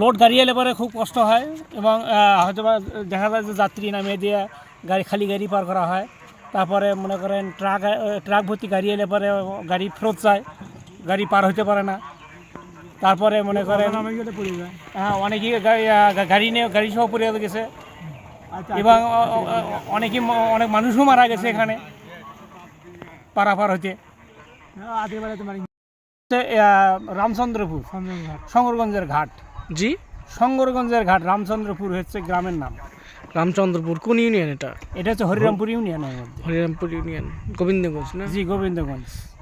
Load গাড়ি এলে পরে খুব কষ্ট হয় এবং হয়তো বা দেখা যায় যে যাত্রী নামিয়ে দিয়ে গাড়ি খালি গাড়ি পার করা হয়। তারপরে মনে করেন ট্রাক ট্রাক ভর্তি গাড়ি এলে পরে গাড়ি ফেরত যায় গাড়ি পার হতে পারে না। তারপরে মনে করেন হ্যাঁ অনেকেই গাড়ি নিয়ে গাড়ি সহ পড়ে গেছে। এবং অ- অ- অ- অনেকেই অনেক মানুষও মারা গেছে এখানে পারাপার হতে আহ, রামচন্দ্রপুর শঙ্করগঞ্জের ঘাট। জি। শঙ্করগঞ্জের ঘাট রামচন্দ্রপুর হচ্ছে গ্রামের নাম। রামচন্দ্রপুর কোন ইউনিয়ন এটা? এটা হচ্ছে হরিরামপুর ইউনিয়নের মধ্যে। হরিরামপুর ইউনিয়ন গোবিন্দগঞ্জ না? জি গোবিন্দগঞ্জ।